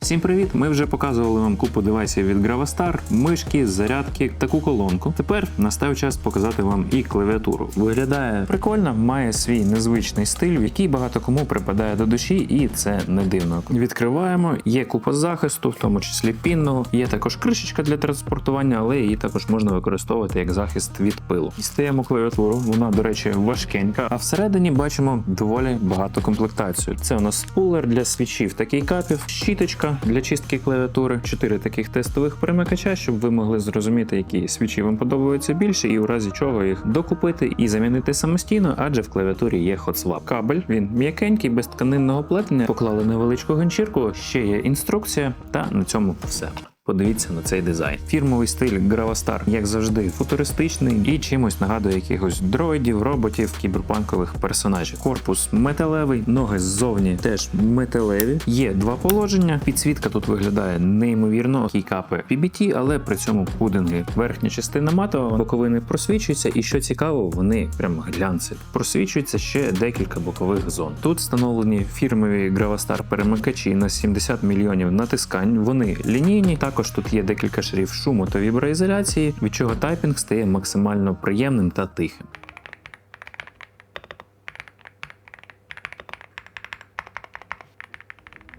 Всім привіт! Ми вже показували вам купу девайсів від Gravastar, мишки, зарядки, таку колонку. Тепер настав час показати вам і клавіатуру. Виглядає прикольно, має свій незвичний стиль, в який багато кому припадає до душі, і це не дивно. Відкриваємо, є купа захисту, в тому числі пінного. Є також кришечка для транспортування, але її також можна використовувати як захист від пилу. Дістаємо клавіатуру. Вона, до речі, важкенька. А всередині бачимо доволі багато комплектацію. Це у нас спулер для свічів та кейкапів, щіточка для чистки клавіатури, чотири таких тестових перемикача, щоб ви могли зрозуміти, які свічі вам подобаються більше, і у разі чого їх докупити і замінити самостійно, адже в клавіатурі є HotSwap. Кабель він м'якенький, без тканинного плетення. Поклали невеличку ганчірку, ще є інструкція, та на цьому все. Подивіться на цей дизайн. Фірмовий стиль Gravastar, як завжди, футуристичний і чимось нагадує якихось дроїдів, роботів, кіберпанкових персонажів. Корпус металевий, ноги ззовні теж металеві. Є два положення. Підсвітка тут виглядає неймовірно. Кійкапи PBT, але при цьому пудинги. Верхня частина матова, боковини просвічуються, і що цікаво, вони прям глянцеві. Просвічується ще декілька бокових зон. Тут встановлені фірмові Gravastar перемикачі на 70 мільйонів натискань. Вони лінійні. Також тут є декілька шарів шуму та віброізоляції, від чого тайпінг стає максимально приємним та тихим.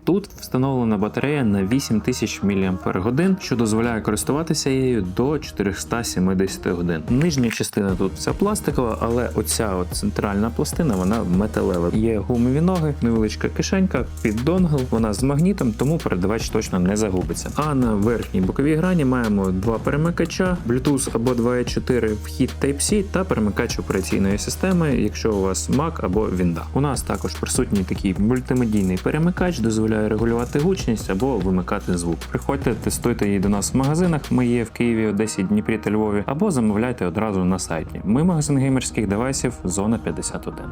Тут встановлена батарея на 8000 мАч, що дозволяє користуватися її до 470 годин. Нижня частина тут вся пластикова, але оця от центральна пластина вона металева. Є гумові ноги, невеличка кишенька під донгл, вона з магнітом, тому передавач точно не загубиться. А на верхній боковій грані маємо два перемикача, Bluetooth або 2.4, вхід Type-C та перемикач операційної системи, якщо у вас Mac або Windows. У нас також присутній такий мультимедійний перемикач, дозволяє регулювати гучність або вимикати звук. Приходьте, тестуйте її до нас в магазинах. Ми є в Києві, Одесі, Дніпрі та Львові, або замовляйте одразу на сайті. Ми магазин геймерських девайсів, зона 51.